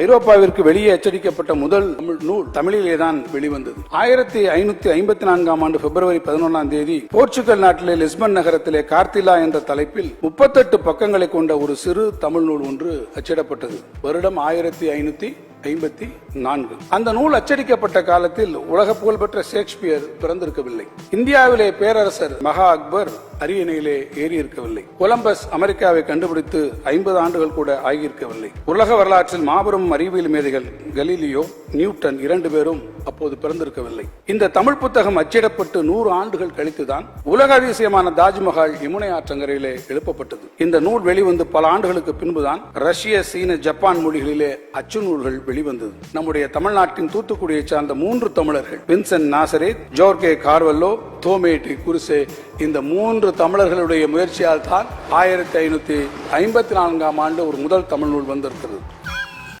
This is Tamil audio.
ஐரோப்பாவிற்கு வெளியே அச்சடிக்கப்பட்ட முதல் தமிழ் நூல் தமிழிலே தான் வெளிவந்தது. ஆயிரத்தி ஐநூத்தி ஐம்பத்தி நான்காம் ஆண்டு பிப்ரவரி பதினொன்றாம் தேதி போர்ச்சுகல் நாட்டிலே லிஸ்பன் நகரத்திலே கார்த்திலா என்ற தலைப்பில் முப்பத்தெட்டு பக்கங்களை கொண்ட ஒரு சிறு தமிழ் நூல் ஒன்று அச்சிடப்பட்டது. வருடம் ஆயிரத்தி ஐநூத்தி ஐம்பத்தி நான்கு. அந்த நூல் அச்சடிக்கப்பட்ட காலத்தில் உலக புகழ்பெற்ற ஷேக்ஸ்பியர் பிறந்திருக்கவில்லை. இந்தியாவிலே பேரரசர் மகா அக்பர் அரியணையிலே ஏறி இருக்கவில்லை கொலம்பஸ் அமெரிக்காவை கண்டுபிடித்து ஐம்பது ஆண்டுகள் கூட ஆகியிருக்கவில்லை. உலக வரலாற்றில் மாபெரும் அறிவியல் மேதைகள் கலீலியோ நியூட்டன் இரண்டு பேரும் அப்போது பிறந்திருக்கவில்லை. இந்த தமிழ் புத்தகம் அச்சிடப்பட்டு நூறு ஆண்டுகள் கழித்துதான் உலக அதிசயமான தாஜ்மஹால் யமுனை ஆற்றங்கரையிலே எழுப்பப்பட்டது. இந்த நூல் வெளிவந்து பல ஆண்டுகளுக்கு பின்புதான் ரஷ்ய சீன ஜப்பான் மொழிகளிலே அச்சு நூல்கள் வெளிவந்தது. நம்முடைய தமிழ்நாட்டின் தூத்துக்குடியை சார்ந்த மூன்று தமிழர்கள் வின்சென்ட் நாசரே ஜோர்கே கார்வல்லோ தோமேட்டி குருசே இந்த மூன்று தமிழர்களுடைய முயற்சியால் தான் ஆயிரத்தி ஐநூத்தி ஐம்பத்தி நான்காம் ஆண்டு ஒரு முதல் தமிழ் நூல் வந்திருக்கிறது.